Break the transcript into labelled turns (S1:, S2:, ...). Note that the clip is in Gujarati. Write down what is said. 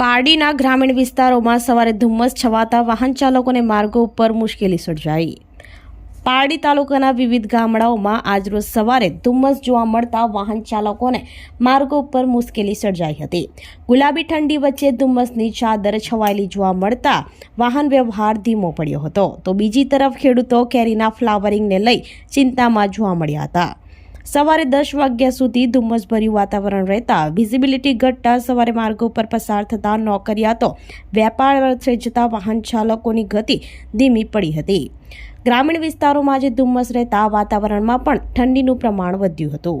S1: પારડીના ગ્રામીણ વિસ્તારોમાં સવારે ધુમ્મસ છવાતા વાહન ચાલકોને માર્ગો ઉપર મુશ્કેલી સર્જાઈ. પારડી તાલુકાના વિવિધ ગામડાઓમાં આજરોજ સવારે ધુમ્મસ જોવા મળતા વાહન ચાલકોને માર્ગો ઉપર મુશ્કેલી સર્જાઈ હતી. ગુલાબી ઠંડી વચ્ચે ધુમ્મસની ચાદર છવાયેલી જોવા મળતા વાહન વ્યવહાર ધીમો પડ્યો હતો. તો બીજી તરફ ખેડૂતો કેરીના ફ્લાવરિંગને લઈ ચિંતામાં જોવા મળ્યા હતા. સવારે દસ વાગ્યા સુધી ધુમ્મસભર્યું વાતાવરણ રહેતા વિઝિબિલિટી ઘટતા સવારે માર્ગો પર પસાર થતા નોકરિયાતો વેપાર અર્થે જતા વાહન ચાલકોની ગતિ ધીમી પડી હતી. ગ્રામીણ વિસ્તારોમાં આજે ધુમ્મસ રહેતા વાતાવરણમાં પણ ઠંડીનું પ્રમાણ વધ્યું હતું.